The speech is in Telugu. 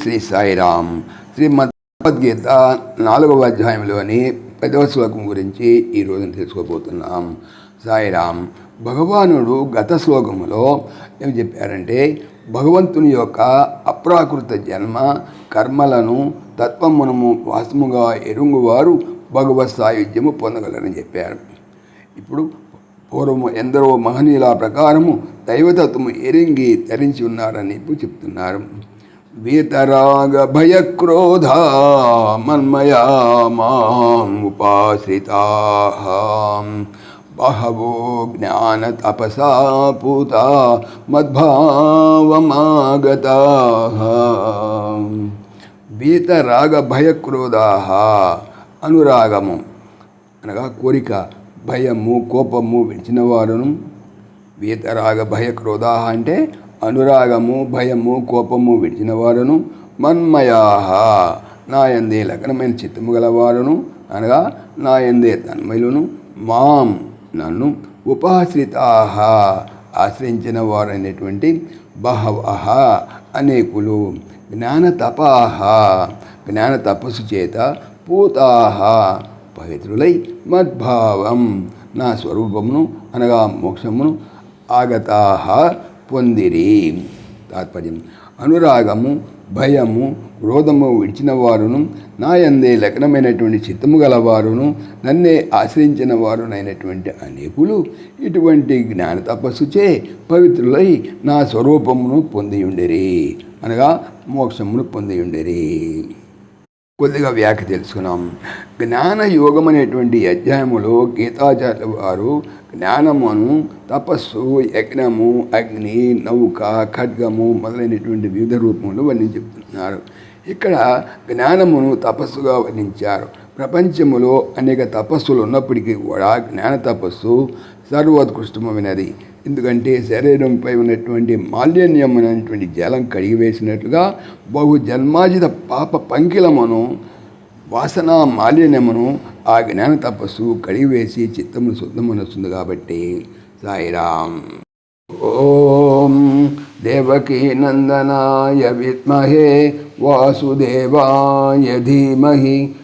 శ్రీ సాయిరామ్. శ్రీమద్ భగవద్గీత నాలుగవ అధ్యాయంలోని పదవ శ్లోకం గురించి ఈరోజు తెలుసుకోబోతున్నాం. సాయిరామ్ భగవానుడు గత శ్లోకములో ఏం చెప్పారంటే భగవంతుని యొక్క అప్రాకృత జన్మ కర్మలను తత్వమునము వాస్తముగా ఎరుంగువారు భగవత్ సాయుధ్యము పొందగలరని చెప్పారు. ఇప్పుడు పూర్వము ఎందరో మహనీయుల ప్రకారము దైవతత్వము ఎరింగి ధరించి ఉన్నారని ఇప్పుడు చెప్తున్నారు. వీతరాగ భయక్రోధ మన్మయా మాం ఉపాశ్రితా బహవో జ్ఞాన తపసా పూత వీతరాగ భయక్రోధా అనురాగము అనగా కోరిక భయము కోపము విడిచిన వారును. వీతరాగ భయ అంటే అనురాగము భయము కోపము విడిచిన వారును మన్మయాహ నా ఎందే లగ్నమైన చిత్తము గలవారును అనగా నా ఎందే తన్మయులను మాం నన్ను ఉపాశ్రితాహ ఆశ్రయించిన వారైనటువంటి బహవహ అనేకులు. జ్ఞాన తపాహ జ్ఞాన తపస్సు చేత పూతాహ పవిత్రులై మద్భావం నా స్వరూపమును అనగా మోక్షమును ఆగతాహ పొందిరి. తాత్పర్యం. అనురాగము భయము క్రోధము విడిచిన వారును నా యందే లగ్నమైనటువంటి చిత్తము గలవారును నన్నే ఆశ్రయించిన వారునైనటువంటి అనేకులు ఇటువంటి జ్ఞాన తపస్సుచే పవిత్రులై నా స్వరూపమును పొందియుండిరి. అనగా మోక్షమును పొందియుండిరి. కొద్దిగా వ్యాఖ్య తెలుసుకున్నాం. జ్ఞాన యోగం అనేటువంటి అధ్యాయములో గీతాచార్య వారు జ్ఞానమును తపస్సు యజ్ఞము అగ్ని నౌక ఖడ్గము మొదలైనటువంటి వివిధ రూపములు వర్ణించి చెప్తున్నారు ఇక్కడ జ్ఞానమును తపస్సుగా వర్ణించారు. ప్రపంచములో అనేక తపస్సులు ఉన్నప్పటికీ కూడా జ్ఞాన తపస్సు సర్వోత్కృష్టమైనది ఎందుకంటే శరీరంపై ఉన్నటువంటి మాలిన్యమైనటువంటి జలం కడిగివేసినట్లుగా బహు జన్మాజిత పాప పంకిలమును వాసన మాలిన్యమును ఆ జ్ఞాన తపస్సు కడిగివేసి చిత్తమును శుద్ధమనొస్తుంది కాబట్టి సాయిరామ్. ఓం దేవకీ నందనాయ విద్మహే వాసుదేవాయ ధీమహి